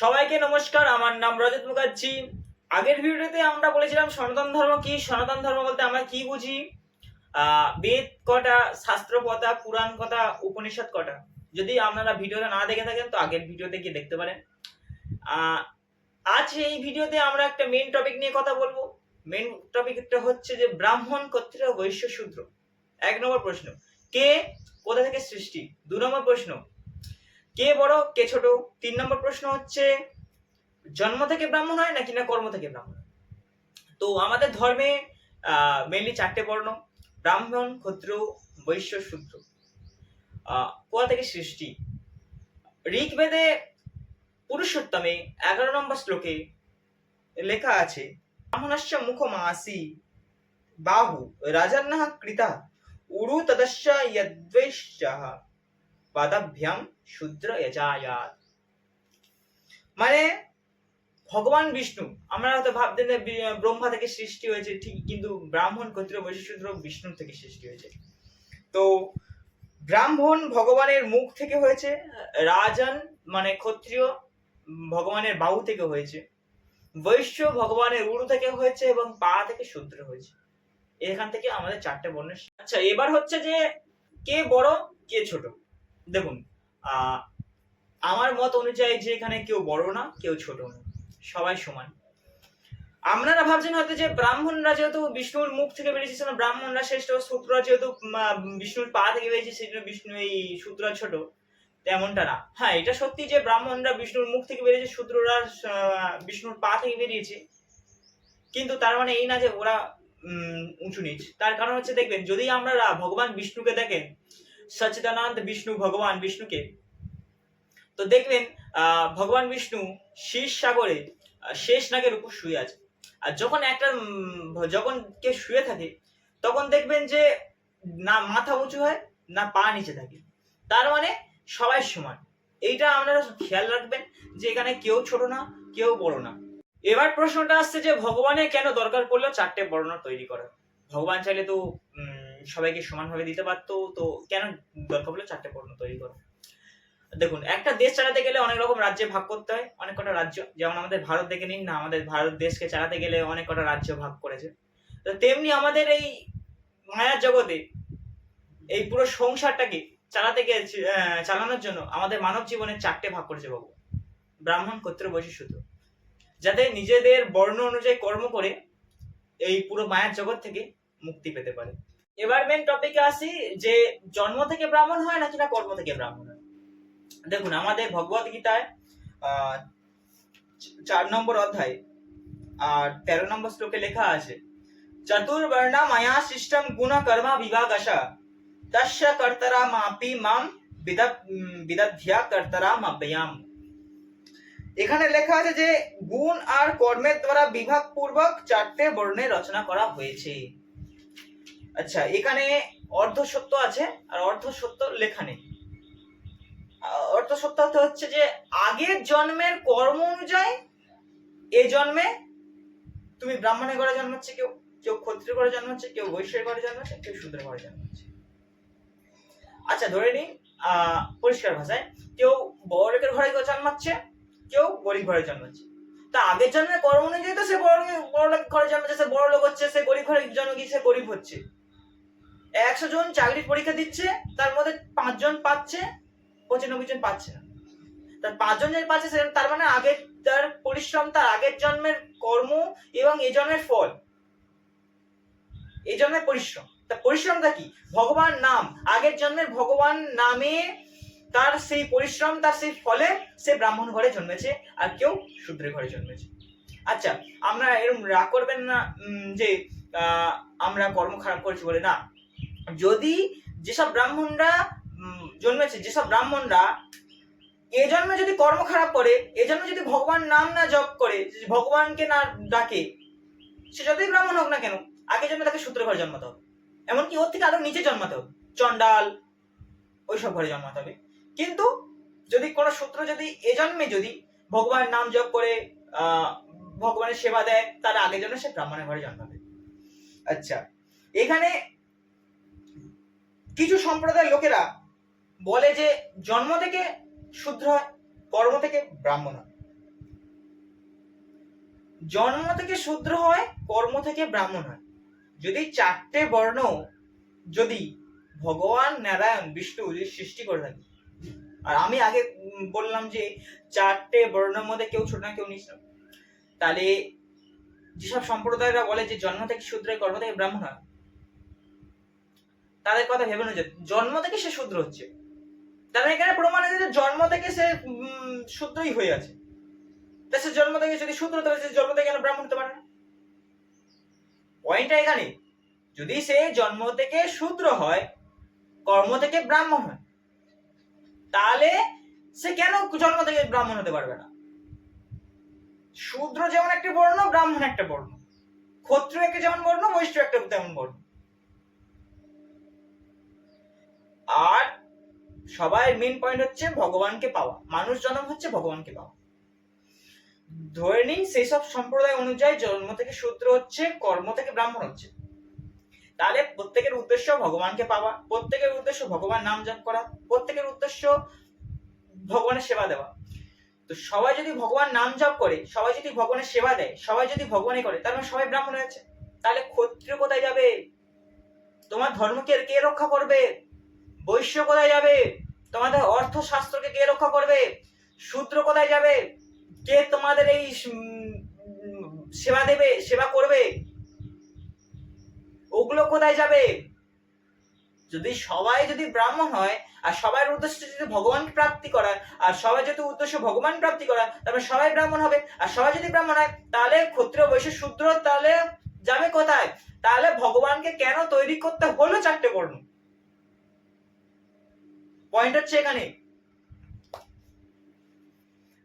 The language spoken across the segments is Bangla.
সবাইকে নমস্কার, আমার নাম রজত মুখার্জি। আগের ভিডিওতে আমরা বলেছিলাম সনাতন ধর্ম কি? সনাতন ধর্ম বলতে আমরা কি বুঝি? বেদ কটা, শাস্ত্র কথা পুরাণ কথা উপনিষদ কটা? যদি আপনারা ভিডিওটা না দেখে থাকেন, তো আগের ভিডিওতে গিয়ে দেখতে পারেন। আজ এই ভিডিওতে আমরা একটা মেন টপিক নিয়ে কথা বলব। মেন টপিকটা হচ্ছে যে ব্রাহ্মণ ক্ষত্রিয় বৈশ্য শূদ্র। এক নম্বর প্রশ্ন, কে কোথা থেকে সৃষ্টি? দু নম্বর প্রশ্ন কে বড়, কে ছোট? তিন নম্বর প্রশ্ন হচ্ছে, জন্ম থেকে ব্রাহ্মণ হয় নাকি না কর্ম থেকে ব্রাহ্মণ? তো আমাদের ধর্মে মেনলি চারটে বর্ণ, ব্রাহ্মণ ক্ষত্র বৈশ্য, শূদ্র। কোথা থেকে সৃষ্টি? ঋগ্বেদে পুরুষোত্তমে এগারো নম্বর শ্লোকে লেখা আছে ব্রাহ্মণস্য মুখ মাসি বাহু, রাজান্নঃ কৃতা, উরু তদস্য পাদাভ্যাম শূদ্র যজায়াত মানে ভগবান বিষ্ণু, আমরা হয়তো ভাবতেন ব্রহ্মা থেকে সৃষ্টি হয়েছে, ঠিক, কিন্তু ব্রাহ্মণ ক্ষত্রিয় বৈশ্য শূদ্র বিষ্ণু থেকে সৃষ্টি হয়েছে। তো, ব্রাহ্মণ ভগবানের মুখ থেকে হয়েছে, রাজন মানে ক্ষত্রিয় ভগবানের বাহু থেকে হয়েছে, বৈশ্য ভগবানের উরু থেকে হয়েছে এবং পা থেকে শূদ্র হয়েছে। এখান থেকে আমাদের চারটে বর্ণ আচ্ছা এবার হচ্ছে যে কে বড়, কে ছোট? দেখুন আমার মত অনুযায়ী যে এখানে কেউ বড় না, কেউ ছোট না, সবাই সমান। আপনারা ভাবছেন হয়তো যে ব্রাহ্মণরা যেহেতু বিষ্ণুর মুখ থেকে বেরিয়েছে, সেজন্য ব্রাহ্মণরা শ্রেষ্ঠ শূদ্ররা যেহেতু বিষ্ণুর পা থেকে বেরিয়েছে সেই জন্য বিষ্ণু এই শূদ্ররা ছোট, তেমনটা না। হ্যাঁ এটা সত্যি যে ব্রাহ্মণরা বিষ্ণুর মুখ থেকে বেরিয়েছে, শূদ্ররা বিষ্ণুর পা থেকে বেরিয়েছে, কিন্তু তার মানে এই না যে ওরা উঁচু নিচ। তার কারণ হচ্ছে, দেখবেন, যদি আমরা ভগবান বিষ্ণুকে দেখেন সচিদানন্দ বিষ্ণু ভগবান বিষ্ণুকে। তো দেখবেন আহ, ভগবান বিষ্ণু শীষ সাগরে শেষ নাগের উপর শুয়ে আছে। আর যখন একটা যখন কেউ শুয়ে থাকে তখন দেখবেন যে না মাথা উঁচু হয় না পা নিচে থাকে। তার মানে সবাই সমান। এইটা আপনারা খেয়াল রাখবেন যে এখানে কেউ ছোট না কেউ বড় না। এবার প্রশ্নটা আসছে যে ভগবানের কেন দরকার পড়ল চারটে বর্ণ তৈরি করা? ভগবান চাইলে তো সবাইকে সমানভাবে দিতে পারতো। তো কেন দরকার পড়ল? চারটে বর্ণ তৈরি করা। দেখুন, একটা দেশ চালাতে গেলে অনেক রকম রাজ্যে ভাগ করতে হয়। অনেক কটা রাজ্য, যেমন আমাদের ভারত দেখে নিন না, আমাদের ভারত দেশকে চালাতে গেলে অনেক কটা রাজ্য ভাগ করেছে। তো তেমনি আমাদের এই মায়ার জগতে এই পুরো সংসারটাকে চালাতে গিয়ে চালানোর জন্য আমাদের মানব জীবনে চারটে ভাগ করেছে বাবু। ব্রাহ্মণ ক্ষত্র বৈশিষ্ট্য। যাতে নিজেদের বর্ণ অনুযায়ী কর্ম করে এই পুরো মায়ার জগৎ থেকে মুক্তি পেতে পারে। এবার মেন টপিকে আসি যে জন্ম থেকে ব্রাহ্মণ হয় নাকি না কর্ম থেকে ব্রাহ্মণ হয়? দেখুন, আমাদের ভগবত গীতায় চার নম্বর অধ্যায় আর তেরো নম্বর শ্লোকে লেখা আছে, চতুর্বর্ণা মায়া সৃষ্টম গুণ কর্মা বিভাগশা, তস্য কর্তরা মাপি মাম বিদধ্যা কর্তরা মাব্যায়াম এখানে লেখা আছে যে, গুণ আর কর্মের দ্বারা বিভাগ পূর্বক চারটে বর্ণে রচনা করা হয়েছে। আচ্ছা এখানে অর্ধ সত্য আছে আর অর্ধ সত্য লেখা নেই। অর্ধ সত্য হচ্ছে যে আগের জন্মের কর্ম অনুযায়ী এ জন্মে তুমি ব্রাহ্মণের ঘরে জন্মাচ্ছে, কেউ কেউ ক্ষত্রিয় ঘরে জন্মাচ্ছে, কেউ বৈশ্যের ঘরে জন্মাচ্ছে, কেউ শূদ্রের ঘরে জন্মাচ্ছে। আচ্ছা ধরে নিন পরিষ্কার ভাষায়, কেউ বড় লোকের ঘরে কেউ জন্মাচ্ছে, কেউ গরিব ঘরে জন্মাচ্ছে। তা আগের জন্মের কর্ম অনুযায়ী তো সে বড় বড় ঘরে জন্মাচ্ছে, সে বড় লোক হচ্ছে, সে গরিব ঘরে জন্ম গিয়ে সে গরিব হচ্ছে। একশো জন চাকরির পরীক্ষা দিচ্ছে, তার মধ্যে পাঁচজন পাচ্ছে, পঁচানব্বই জন পাচ্ছে না। তার পাঁচজন যে পাচ্ছে তার মানে আগের, তার পরিশ্রম, তার আগের জন্মের কর্ম এবং এই জন্মের ফল। এই জন্মের পরিশ্রম। তা পরিশ্রমটা কি? ভগবান নাম। আগের জন্মের ভগবান নামে তার সেই পরিশ্রম, তার সেই ফলে সে ব্রাহ্মণ ঘরে জন্মেছে আর কেউ শূদ্রের ঘরে জন্মেছে। আচ্ছা আমরা এরকম রাগ করবেন না যে আমরা কর্ম খারাপ করেছি বলে না। যদি যেসব ব্রাহ্মণরা জন্মেছে, যেসব ব্রাহ্মণরা, এ জন্মে যদি কর্ম খারাপ করে, এ জন্মে যদি ভগবান নাম না জপ করে ভগবানকে না ডাকে, সে যতই ব্রাহ্মণ হোক না কেন, আগে জন্মে তাকে সূত্র ঘরে জন্মাতে হবে। এমনকি ওর থেকে আরও নিচে জন্মাতে হবে। চন্ডাল ওইসব ঘরে জন্মাতে হবে। কিন্তু যদি কোনো সূত্র যদি এ জন্মে যদি ভগবানের নাম জপ করে ভগবানের সেবা দেয়, তাহলে আগে জন্য সে ব্রাহ্মণের ঘরে জন্মাবে। আচ্ছা এখানে কিছু সম্প্রদায়ের লোকেরা বলে যে জন্ম থেকে শূদ্র হয়, কর্ম থেকে ব্রাহ্মণ হয়। জন্ম থেকে শূদ্র হয়, কর্ম থেকে ব্রাহ্মণ হয়। যদি চারটে বর্ণ যদি ভগবান নারায়ণ, বিষ্ণু যদি সৃষ্টি করে থাকে, আর আমি আগে বললাম যে চারটে বর্ণের মধ্যে কেউ ছোট না, কেউ নিচ না, তাহলে যেসব সম্প্রদায়রা বলে যে জন্ম থেকে শূদ্র কর্ম থেকে ব্রাহ্মণ হয় তাদের কথা ভেবে না যে জন্ম থেকে সে শূদ্র হচ্ছে। তাহলে এখানে প্রমাণ আছে যে জন্ম থেকে সে শূদ্রই হয়ে আছে। সে জন্ম থেকে যদি শূদ্র পারে সে জন্ম থেকে কেন ব্রাহ্মণ হতে পারে না? পয়েন্টটা এখানে। যদি সে জন্ম থেকে শূদ্র হয়, কর্ম থেকে ব্রাহ্মণ হয়, তাহলে সে কেন জন্ম থেকে ব্রাহ্মণ হতে পারবে না? শূদ্র যেমন একটা বর্ণ, ব্রাহ্মণ একটা বর্ণ। ক্ষত্রিয় একটা যেমন বর্ণ বৈশ্য একটা তেমন বর্ণ আর সবাই মেন পয়েন্ট হচ্ছে ভগবানকে পাওয়া। মানুষ জন্ম হচ্ছে ভগবানকে পাওয়া। ধরে নিন সেই সব সম্প্রদায় অনুযায়ী জন্ম থেকে শূদ্র হচ্ছে, কর্ম থেকে ব্রাহ্মণ হচ্ছে। তাহলে প্রত্যেকের উদ্দেশ্য ভগবানকে পাওয়া, প্রত্যেকের উদ্দেশ্য ভগবান নাম জপ করা, প্রত্যেকের উদ্দেশ্য ভগবানের সেবা দেওয়া। তো সবাই যদি ভগবান নাম জপ করে, সবাই যদি ভগবানের সেবা দেয়, সবাই যদি ভগবানই করে তার মানে সবাই ব্রাহ্মণ হয়েছে তাহলে ক্ষত্রিয় কোথায় যাবে? তোমার ধর্মকে কে রক্ষা করবে? বৈশ্য কোথায় যাবে? তোমাদের অর্থশাস্ত্রকে কে রক্ষা করবে? শূদ্র কোথায় যাবে? কে তোমাদের এই সেবা দেবে, সেবা করবে? ওগুলো কোথায় যাবে? যদি সবাই যদি ব্রাহ্মণ হয়, আর সবার উদ্দেশ্য যদি ভগবানকে প্রাপ্তি করা আর সবাই যদি উদ্দেশ্য ভগবান প্রাপ্তি করা তারপরে সবাই ব্রাহ্মণ হবে। আর সবাই যদি ব্রাহ্মণ হয়, তাহলে ক্ষত্রিয় বৈশ্য শূদ্র তাহলে যাবে কোথায়? তাহলে ভগবানকে কেন তৈরি করতে হলো চারটে বর্ণ? পয়েন্ট হচ্ছে এখানে।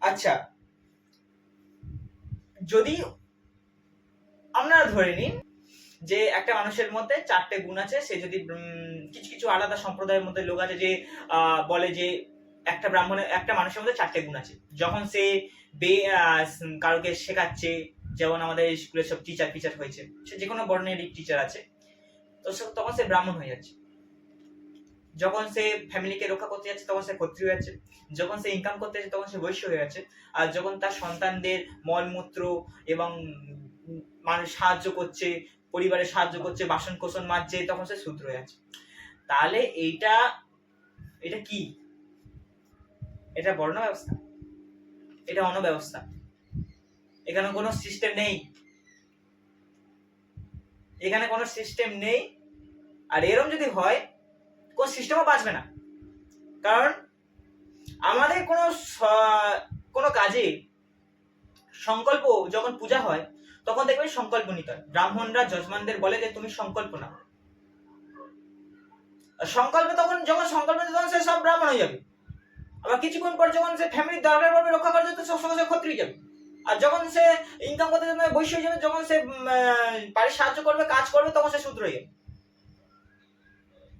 আচ্ছা। যদি আপনারা ধরে নিন যে একটা মানুষের মধ্যে চারটে গুণ আছে, সে যদি কিছু কিছু আলাদা সম্প্রদায়ের মধ্যে লোক আছে যে বলে যে একটা ব্রাহ্মণের একটা মানুষের মধ্যে চারটে গুণ আছে। যখন সে বে কারোকে শেখাচ্ছে, যেমন আমাদের স্কুলে সব টিচার টিচার হয়েছে, সে যে কোনো বর্ণেরই টিচার আছে, তো তখন সে ব্রাহ্মণ হয়ে যাচ্ছে। যখন সে ফ্যামিলিকে রক্ষা করতে যাচ্ছে, তখন সে ক্ষত্রিয় হয়ে যাচ্ছে। যখন সে ইনকাম করতে যাচ্ছে, তখন সে বৈশ্য হয়ে যাচ্ছে। আর যখন তার সন্তানদের মলমূত্র এবং মানুষ সাহায্য করছে পরিবারে সাহায্য করছে বাসন কোসন মাজছে, তখন সে শূদ্র হয়ে যাচ্ছে। তাহলে এইটা, এটা কি? এটা বর্ণ ব্যবস্থা এটা অনব্যবস্থা। এখানে কোনো সিস্টেম নেই। এখানে কোনো সিস্টেম নেই। আর এরম যদি হয় কোন সিস্টেমও বাঁচবে না। কারণ আমাদের কোনো কোনো কাজে সংকল্প যখন পূজা হয়, তখন দেখবেন সংকল্প নিতে হয়। ব্রাহ্মণরা, যজমানদের বলে যে তুমি সংকল্প আর সংকল্প তখন, যখন সংকল্প তখন সে সব ব্রাহ্মণ হয়ে যাবে। আবার কিছুক্ষণ পর যখন সে ফ্যামিলির দরকার পড়বে, রক্ষা করার জন্য সবসময় সে ক্ষত্রিয় যাবে। আর যখন সে ইনকাম করতে যাবে বৈশ্য হয়ে যাবে যখন সে বাড়ির সাহায্য করবে, কাজ করবে, তখন সে শূদ্র হয়ে যাবে।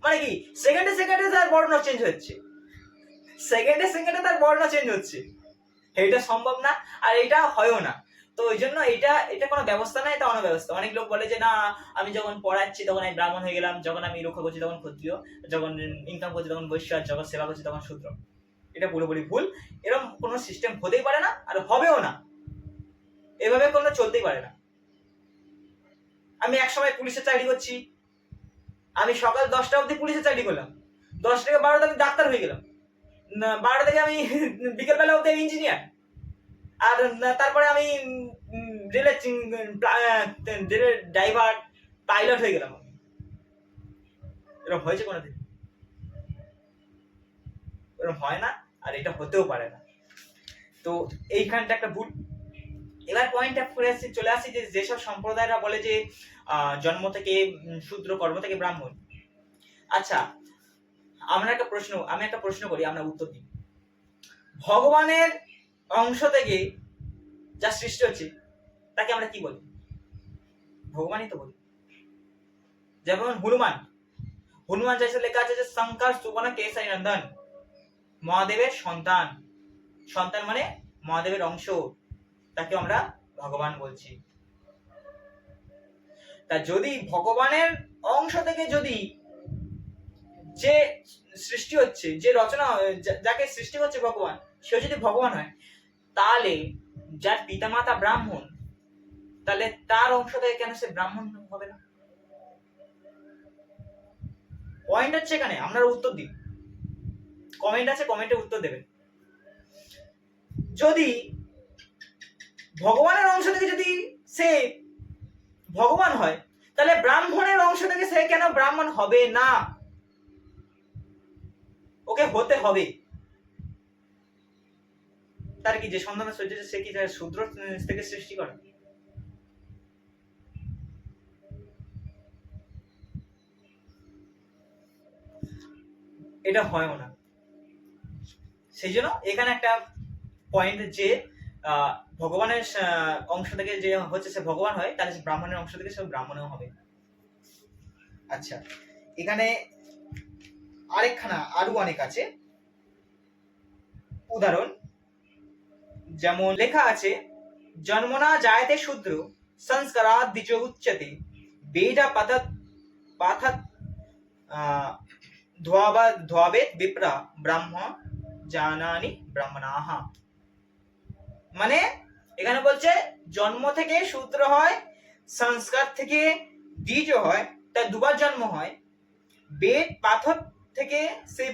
মানে কি সেকেন্ডে সেকেন্ডে তার বর্ণ চেঞ্জ হচ্ছে। সেকেন্ডে সেকেন্ডে তার বর্ণ চেঞ্জ হচ্ছে। এটা সম্ভব না, আর এটা হয়ও না। তো ওই জন্য এটা এটা কোনো ব্যবস্থা না, এটা অনব্যবস্থা। অনেক লোক বলে যে, না, আমি যখন পড়াচ্ছি তখন আমি ব্রাহ্মণ হয়ে গেলাম, যখন আমি রক্ষা করছি তখন ক্ষত্রিয়, যখন ইনকাম করছি তখন বৈশ্য আর যখন সেবা করছি তখন শূদ্র। এটা পুরোপুরি ভুল। এরকম কোনো সিস্টেম হতেই পারে না, আর হবেও না। এভাবে কোনো চলতেই পারে না। আমি একসময় পুলিশের চাকরি করছি আমি সকাল দশটা অবধি পুলিশে চাকরি করলাম। দশ থেকে বারোটা আমি ডাক্তার হয়ে গেলাম। বারোটা থেকে আমি বিকেলবেলা অবধি ইঞ্জিনিয়ার আর তারপরে আমি রেলের রেলের ড্রাইভার পাইলট হয়ে গেলাম। এরকম হয়েছে কোনোদিন? এরকম হয় না? আর এটা হতেও পারে না। তো এইখানটা একটা ভুল এবার পয়েন্টটা করে আসছি, চলে আসি যে যেসব সম্প্রদায়রা বলে যে জন্ম থেকে শূদ্র কর্ম থেকে ব্রাহ্মণ। আচ্ছা আমরা একটা প্রশ্ন, আমি একটা প্রশ্ন করি, আমরা উত্তর দিই। ভগবানের অংশ থেকে যা সৃষ্টি হচ্ছে, তাকে আমরা কি বলি? ভগবানই তো বলি। যেমন হনুমান। হনুমান চাইছে লেখা আছে যে, শঙ্কর, সুবর্ণ কেশাই নন্দন। মহাদেবের সন্তান। সন্তান মানে মহাদেবের অংশ। তাকে আমরা ভগবান বলছি। তা যদি ভগবানের অংশ থেকে যদি যে সৃষ্টি হচ্ছে, যে রচনা যাকে সৃষ্টি হচ্ছে ভগবান সে যদি ভগবান হয়, তাহলে যার পিতামাতা ব্রাহ্মণ, তাহলে তার অংশ থেকে কেন সে ব্রাহ্মণ হবে না? পয়েন্ট হচ্ছে এখানে আপনারা উত্তর দিন কমেন্ট আছে কমেন্টে উত্তর দেবেন যদি ভগবানের অংশ থেকে যদি সে ভগবান হয়, তাহলে ব্রাহ্মণের অংশ থেকে সে কেন ব্রাহ্মণ হবে না? ওকে হতে হবে। তার কি যে সন্তান সহ্য সে কি তার শূদ্র থেকে সৃষ্টি করে? এটা হয়ও না। সেই জন্য এখানে একটা পয়েন্ট যে ভগবানের অংশ থেকে যে হচ্ছে সে ভগবান হয়, তাহলে ব্রাহ্মণের অংশ থেকে সে ব্রাহ্মণেও হবে। আচ্ছা এখানে আরেকখানা, আরও অনেক আছে। উদাহরণ, যেমন লেখা আছে, জন্মনা জায়তে শূদ্র সংস্কারাত দ্বিজ উচ্চতে, বেদা পাথাত পাথাত ধ্বাবা ধ্বাবেত বিপ্রা, ব্রাহ্ম জানানি ব্রাহ্মণাহা। মানে এখানে বলছে জন্ম থেকে সূত্র হয়, সংস্কার থেকে বীজ হয় তার দুবার জন্ম হয়। বেদ, পাথর থেকে সে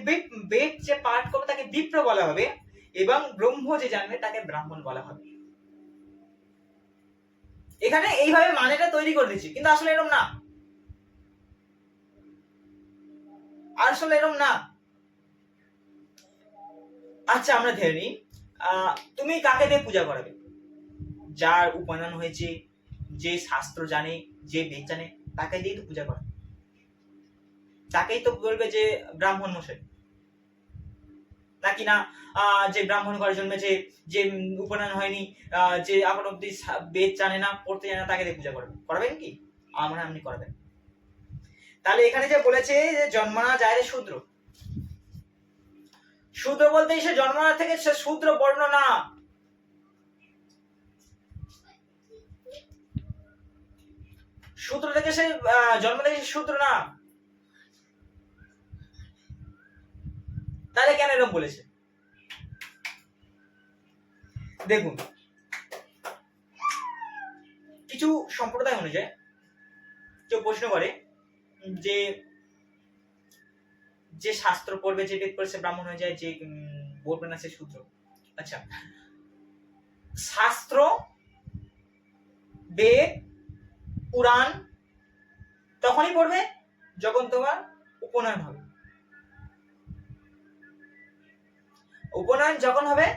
বেদ যে পাঠ করবে তাকে বিপ্র বলা হবে এবং ব্রহ্ম যে জানবে তাকে ব্রাহ্মণ বলা হবে। এখানে এইভাবে মানেটা তৈরি করে দিচ্ছি কিন্তু আসলে এরকম না। আসলে এরকম না। আচ্ছা আমরা ধরে নিই। তুমি কাকে দিয়ে পূজা করাবে? যার উপাদান হয়েছে, যে শাস্ত্র জানে, যে বেদ জানে, তাকে দিয়ে তো পূজা করা। তাকেই তো বলবে যে ব্রাহ্মণ মশাই। নাকি না যে ব্রাহ্মণ ঘরে জন্মেছে, যে উপনয়ন হয়নি যে এখন অব্দি বেদ জানে না, পড়তে জানে না, তাকে দিয়ে পূজা করবেন করবেন কি? আমরা আপনি করবেন। তাহলে এখানে যে বলেছে যে জন্মনা যায় শূদ্র শূদ্র বলতে সে জন্মনা থেকে সে শূদ্র বর্ণ না। শূদ্র থেকে সে জন্ম থেকে সে শূদ্র না। তাহলে কেন এরকম বলেছে? দেখুন। কিছু সম্প্রদায় অনুযায়ী কেউ প্রশ্ন করে যে যে শাস্ত্র পড়বে, যে বেদ পড়ে, সে ব্রাহ্মণ হয়ে যায়, যে বলবে না সে শূদ্র আচ্ছা। শাস্ত্র, বেদ, পুরাণ তখনই পড়বে যখন তোমার উপনয়ন হবে। উপনয়ন যখন হবে,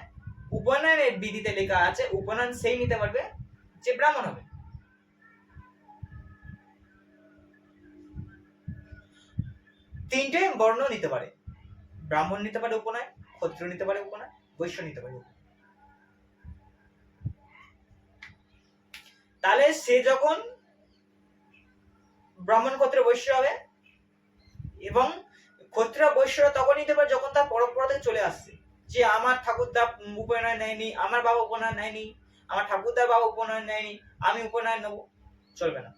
উপনয়নের বিধিতে লেখা আছে, উপনয়ন সেই নিতে পারবে যে ব্রাহ্মণ হবে। তিনটে বর্ণ নিতে পারে। ব্রাহ্মণ নিতে পারে উপনয় ক্ষত্রিয় নিতে পারে উপনয় বৈশ্য নিতে পারে উপনয়। তাহলে সে যখন ব্রাহ্মণ, ক্ষত্রিয়, বৈশ্য হবে এবং ক্ষত্রিয়, বৈশ্যরা তখন নিতে পারে যখন তার পরম্পরা থেকে চলে আসছে। যে আমার ঠাকুরদা উপনয়ন নেয়নি, আমার বাবা উপনয়ন নেয়নি, আমার ঠাকুরদার বাবা উপনয়ন নেয়নি, আমি উপনয়ন নেব, চলবে না।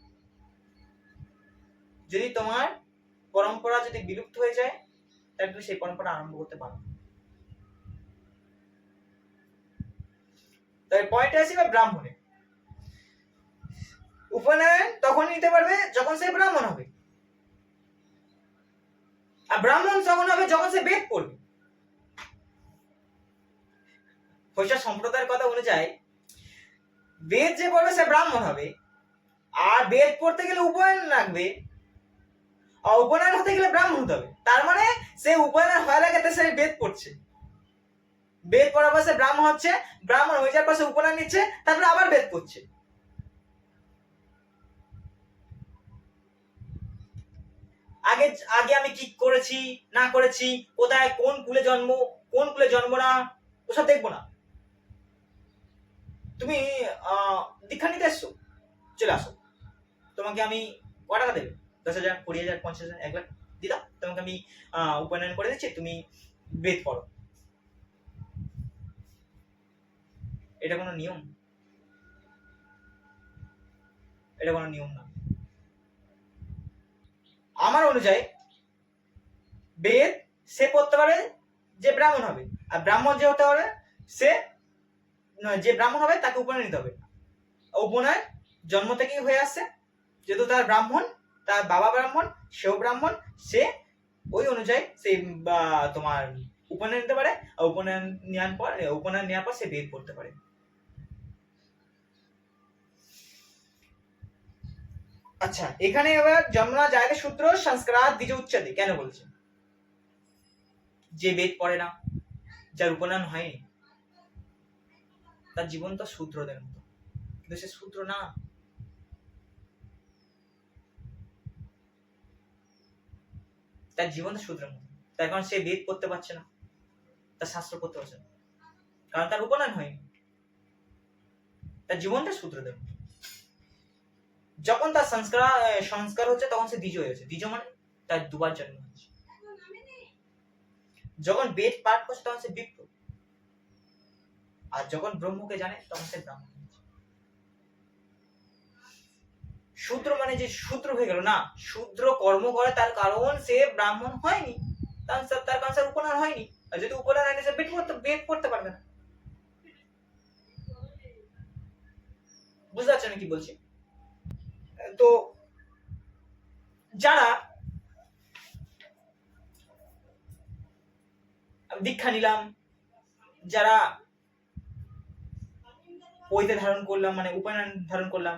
যদি তোমার পরম্পরা যদি বিলুপ্ত হয়ে যায়, তাহলে তুমি সেই পরম্পরা আরম্ভ করতে পারো। তাই পয়েন্ট আসি বা ব্রাহ্মণে। উপনয়ন তখন নিতে পারবে যখন সে ব্রাহ্মণ হবে। আর ব্রাহ্মণ তখন হবে যখন সে বেদ পড়বে। পয়সা সম্প্রদায়ের কথা অনুযায়ী, বেদ যে পড়বে সে ব্রাহ্মণ হবে। আর বেদ পড়তে গেলে উপনয়ন লাগবে উপনয়ন হতে গেলে ব্রাহ্মণ হতে হবে। তার মানে সে উপনয়ন হওয়ার আগে সে বেদ পড়ছে। বেদ পড়ার পাশে ব্রাহ্মণ হচ্ছে, ব্রাহ্মণ হয়ে যাওয়ার পাশে উপনয়ন নিচ্ছে, তারপরে আবার বেদ পড়ছে। আগে আগে আমি কি করেছি, না করেছি, কোথায়, কোন কুলে জন্ম, কোন কুলে জন্ম না, ওসব দেখব না। তুমি দীক্ষা নিতে এসছো? চলে আসো। তোমাকে আমি ক টাকা দেবে? দশ হাজার, কুড়ি হাজার, পঞ্চাশ হাজার, এক লাখ। দিদা, তোমাকে আমি উপনয়ন করে দিচ্ছি, তুমি বেদ পড়ো। এটা কোনো নিয়ম? এটা কোনো নিয়ম না। আমার অনুযায়ী, বেদ সে পড়তে পারে যে ব্রাহ্মণ হবে। আর ব্রাহ্মণ যে হতে পারে, সে যে ব্রাহ্মণ হবে, তাকে উপনয়ন নিতে হবে। উপনয়ন জন্ম থেকেই হয়ে আসছে, যেহেতু তার ব্রাহ্মণ তার বাবা ব্রাহ্মণ, সেও ব্রাহ্মণ, সে ওই অনুযায়ী সে তোমার উপনয়ন নিতে পারে, আর উপনয়ন নেওয়ার পর, উপনয়ন নেওয়ার পর সে বেদ পড়তে পারে। আচ্ছা এখানে এবার যমুনা জায়গা সূত্র সংস্কার দ্বিজ উচ্চাদে কেন বলছে? যে বেদ পড়ে না, যার উপনয়ন হয়নি, তার জীবন তো শূদ্রদের মতো। কিন্তু সে শূদ্র না। তার জীবন তো শূদ্রের মতো। তার কারণ সে বেদ পড়তে পারছে না। তার শাস্ত্র পড়তে পারছে না। কারণ তার উপনয়ন হয়নি। তার জীবনটা শূদ্রদের মতো যখন তার সংস্কার সংস্কার হচ্ছে, তখন সে দ্বিজ হয়েছে। দ্বিজ মানে তার দুবার জন্ম হচ্ছে যখন বেদ পাঠ করছে, তখন সে বিপ্র আর যখন ব্রহ্মকে জানে, তখন সে ব্রাহ্মণ হয়েছে। শূদ্র মানে যে শূদ্র হয়ে গেল। না, শূদ্র কর্ম করে তার কারণ সে ব্রাহ্মণ হয়নি। তার তার কারণ তার উপনয়ন হয়নি। আর যদি উপনয়ন হয়নি সে বেদ পড়তে বেদ পড়তে পারবে না। বুঝতে পারছেন আমি কি বলছি? তো যারা দীক্ষা নিলাম, যারা পৈতে ধারণ করলাম মানে উপায়ন ধারণ করলাম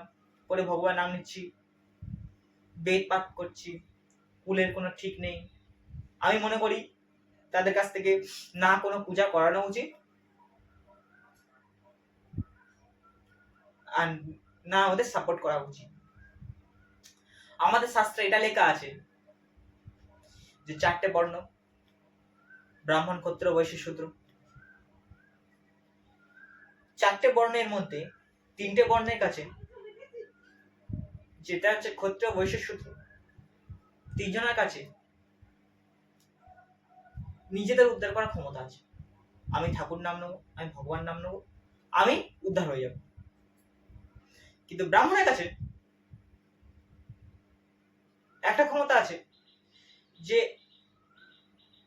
করে ভগবান নাম নিচ্ছি। বেদ পাঠ করছি। কুলের কোনো ঠিক নেই। আমি মনে করি তাদের কাছ থেকে না কোনো পূজা করানো উচিত। আর না ওদের সাপোর্ট করা উচিত। আমাদের শাস্ত্রে এটা লেখা আছে যে চারটে বর্ণ, ব্রাহ্মণ ক্ষত্র বৈশ্য, শূদ্র। চারটে বর্ণের মধ্যে তিনটে বর্ণের কাছে যেটা হচ্ছে ক্ষত্র বৈশ্য শূদ্র তিনজনের কাছে নিজেদের উদ্ধার করার ক্ষমতা আছে। আমি ঠাকুর নাম নেব, আমি ভগবান নাম নেব, আমি উদ্ধার হয়ে যাব। কিন্তু ব্রাহ্মণের কাছে একটা ক্ষমতা আছে যে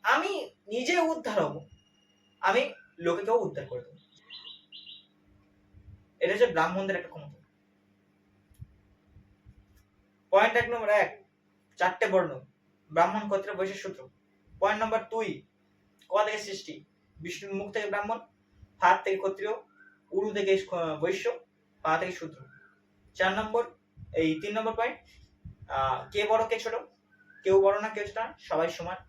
আমি নিজে উদ্ধার হব, আমি লোকেকেও উদ্ধার করে দেবো এটা হচ্ছে ব্রাহ্মণদের একটা ক্ষমতা। পয়েন্ট এক নম্বর এক, চারটে বর্ণ, ব্রাহ্মণ ক্ষত্রিয় বৈশ্য সূত্র। পয়েন্ট নম্বর দুই, ক থেকে সৃষ্টি, বিষ্ণুর মুখ থেকে ব্রাহ্মণ হাত থেকে ক্ষত্রিয়, উরু থেকে বৈশ্য পা থেকে শূদ্র। চার নম্বর এই তিন নম্বর পয়েন্ট কে বড়, কে ছোট? কেউ বড় না, কেউ ছোট না, সবাই সমান।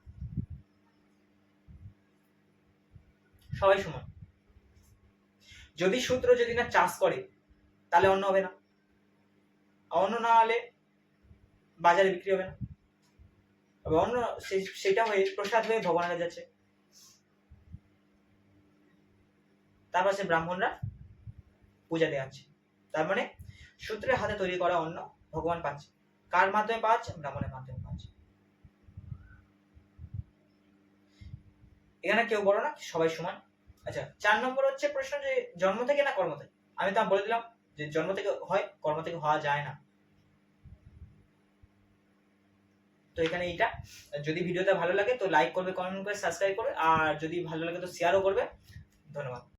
সবাই সমান। যদি সূত্র যদি না চাষ করে, তাহলে অন্য হবে না। অন্য না হলে বাজারে বিক্রি হবে না। অন্য সেটা হয়ে প্রসাদ হয়ে ভগবানের যাচ্ছে। তারপর সে ব্রাহ্মণরা পূজা দেওয়াচ্ছে তার মানে সূত্রের হাতে তৈরি করা অন্ন ভগবান পাচ্ছে। কার মাধ্যমে পাচ্ছে? ব্রাহ্মণের মাধ্যমে পাচ্ছে। এখানে কেউ বড় না, সবাই সমান। আচ্ছা চার নম্বর হচ্ছে প্রশ্ন যে জন্ম থেকে না কর্ম থেকে? আমি তা বলে দিলাম যে জন্ম থেকে হয়, কর্ম থেকে হওয়া যায় না। তো এখানে এইটা। যদি ভিডিওটা ভালো লাগে তো লাইক করবে কমেন্ট করে সাবস্ক্রাইব করবে। আর যদি ভালো লাগে তো শেয়ারও করবে। ধন্যবাদ।